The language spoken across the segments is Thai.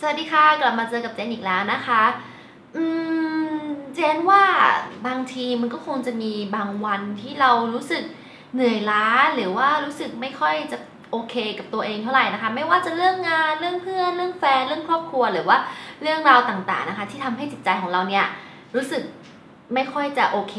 สวัสดีค่ะ กลับมาเจอกับเจนอีกแล้วนะคะ อืม เจนว่าบางทีมันก็คงจะมีบางวันที่เรารู้สึกเหนื่อยล้าหรือว่ารู้สึกไม่ค่อยจะโอเคกับตัวเองเท่าไหร่นะคะ ไม่ว่าจะเรื่องงานเรื่องเพื่อนเรื่องแฟนเรื่องครอบครัวหรือว่าเรื่องราวต่างๆนะคะ ที่ทำให้จิตใจของเราเนี่ยรู้สึกไม่ค่อยจะโอเค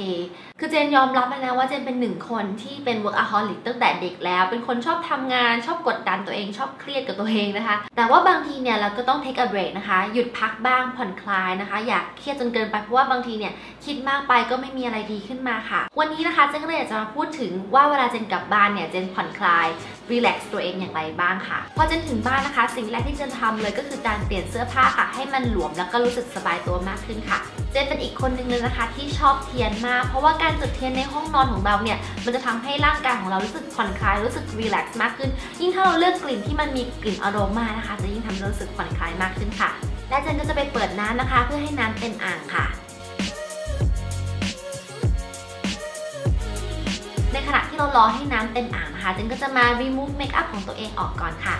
คือเจนยอมรับนะว่าเจนเป็นหนึ่งคนที่เป็น workaholic ตั้งแต่เด็กแล้ว เป็นคนชอบทำงานชอบกดดันตัวเองชอบเครียดกับตัวเองนะคะ แต่ว่าบางทีเนี่ยเราก็ต้อง take a break นะคะ หยุดพักบ้างผ่อนคลายนะคะ อยากเครียดจนเกินไปเพราะว่าบางทีเนี่ยคิดมากไปก็ไม่มีอะไรดีขึ้นมาค่ะ วันนี้นะคะเจนก็เลยอยากจะมาพูดถึงว่าเวลาเจนกลับบ้านเนี่ยเจนผ่อนคลายรีแลกซ์ตัวเองอย่างไรบ้างค่ะพอเจนถึงบ้านนะคะ สิ่งแรกที่เจนทำเลยก็คือการเปลี่ยนเสื้อผ้าค่ะ ให้มันหลวมแล้วก็รู้สึกสบายตัวมากขึ้นค่ะ เจนเป็นอีกคนนึงเลยนะคะที่ชอบเทียนมาก เพราะว่าการจุดเทียนในห้องนอนของเราเนี่ย มันจะทำให้ร่างกายของเรารู้สึกผ่อนคลาย รู้สึกรีแลกซ์มากขึ้น ยิ่งถ้าเราเลือกกลิ่นที่มันมีกลิ่นอโรมานะคะ จะยิ่งทำให้รู้สึกผ่อนคลายมากขึ้นค่ะ และเจนก็จะไปเปิดน้ำนะคะ เพื่อให้น้ำเต็มอ่างค่ะในขณะที่เรารอให้น้ำเต็มอ่างนะคะเจนก็จะมา remove makeup ของตัวเองออกก่อนค่ะ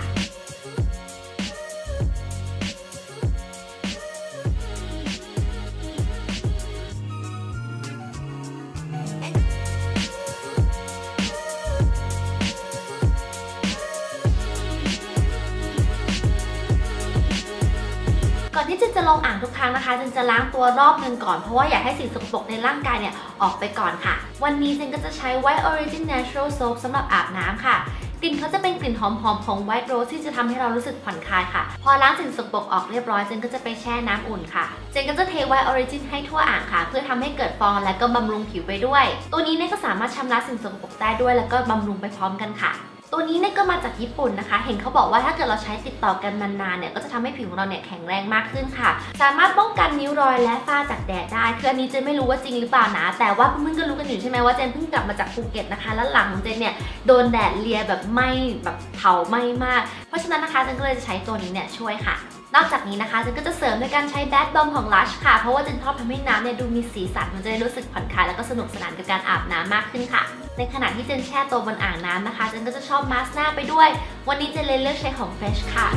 ก่อนที่เจนจะลงอ่างทุกครั้งนะคะเจนจะล้างตัวรอบหนึ่งก่อนเพราะว่าอยากให้สิ่งสกปรกในร่างกายเนี่ยออกไปก่อนค่ะ วันนี้เจนก็จะใช้ White Origin Natural Soap สำหรับอาบน้ำค่ะกลิ่นเขาจะเป็นกลิ่นหอมๆของ White Rose ที่จะทำให้เรารู้สึกผ่อนคลายค่ะ พอล้างสิ่งสกปรกออกเรียบร้อยเจนก็จะไปแช่น้ำอุ่นค่ะ เจนก็จะเท White Origin ให้ทั่วอ่างค่ะ เพื่อทำให้เกิดฟองและก็บำรุงผิวไปด้วย ตัวนี้เนี่ยก็สามารถชำระสิ่งสกปรกได้ด้วย แล้วก็บำรุงไปพร้อมกันค่ะ ตัวนี้เนี่ยก็มาจากญี่ปุ่นนะคะ เห็นเขาบอกว่าถ้าเกิดเราใช้ติดต่อกันมานานเนี่ยก็จะทำให้ผิวของเราเนี่ยแข็งแรงมากขึ้นค่ะ สามารถป้องกันนิ้วรอยและฝ้าจากแดดได้ คืออันนี้เจนไม่รู้ว่าจริงหรือเปล่านะ แต่ว่าเพื่อนๆก็รู้กันอยู่ใช่ไหมว่าเจนเพิ่งกลับมาจากภูเก็ตนะคะ แล้วหลังของเจนเนี่ยโดนแดดเลียแบบไหม้แบบเผาไหม้มาก เพราะฉะนั้นนะคะเจนก็เลยจะใช้ตัวนี้เนี่ยช่วยค่ะ นอกจากนี้นะคะเจนก็จะเสริมด้วยการใช้แบดบอมของ Lush ค่ะ เพราะว่าเจนชอบทำให้น้ำเนี่ยดูมีสีสัน มันจะได้รู้สึกผ่อนคลายแล้วก็สนุกสนานกับการอาบน้ำมากขึ้นค่ะ ในขณะที่เจนแช่ตัวบนอ่างน้ำนะคะ เจนก็จะชอบมาสก์หน้าไปด้วย วันนี้เจนเลยเลือกใช้ของ Fresh ค่ะ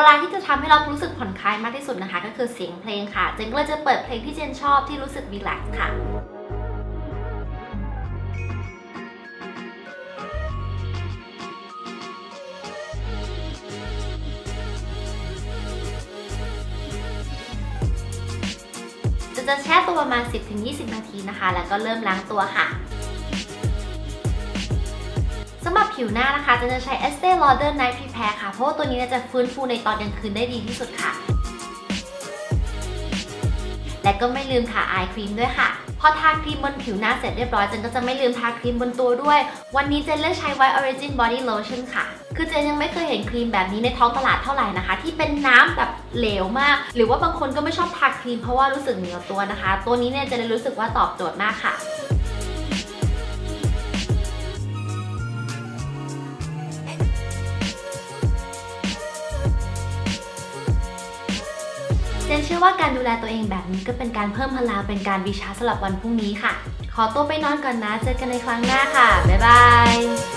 วลาที่จะทำให้เรารู้สึกผ่อนคลายมากที่สุดนะคะ ก็คือเสียงเพลงค่ะ เจนก็เลยจะเปิดเพลงที่เจนชอบที่รู้สึกรีแลกซ์ค่ะจะจะแช่ตัวประมาณ 10-20 นาทีนะคะ แล้วก็เริ่มล้างตัวค่ะ ผิวหน้านะคะจะใช้ Estee Lauder Night Prepare ค่ะ เพราะว่าตัวนี้จะฟื้นฟูในตอนกลางคืนได้ดีที่สุดค่ะ และก็ไม่ลืมทาอายครีมด้วยค่ะพอทาครีมบนผิวหน้าเสร็จเรียบร้อยเจนก็จะไม่ลืมทาครีมบนตัวด้วย วันนี้เจนเลือกใช้ White Origin Body Lotion ค่ะ คือเจนยังไม่เคยเห็นครีมแบบนี้ในท้องตลาดเท่าไหร่นะคะ ที่เป็นน้ำแบบเหลวมาก หรือว่าบางคนก็ไม่ชอบทาครีมเพราะว่ารู้สึกเหนียวตัวนะคะ ตัวนี้เนี่ยเจนเลยรู้สึกว่าตอบโจทย์มากค่ะ จนเชื่อว่าการดูแลตัวเองแบบนี้ก็เป็นการเพิ่มพลังเป็นการวิชาสำหรับวันพรุ่งนี้ค่ะ ขอตัวไปนอนก่อนนะ เจอกันในครั้งหน้าค่ะ บ๊ายบาย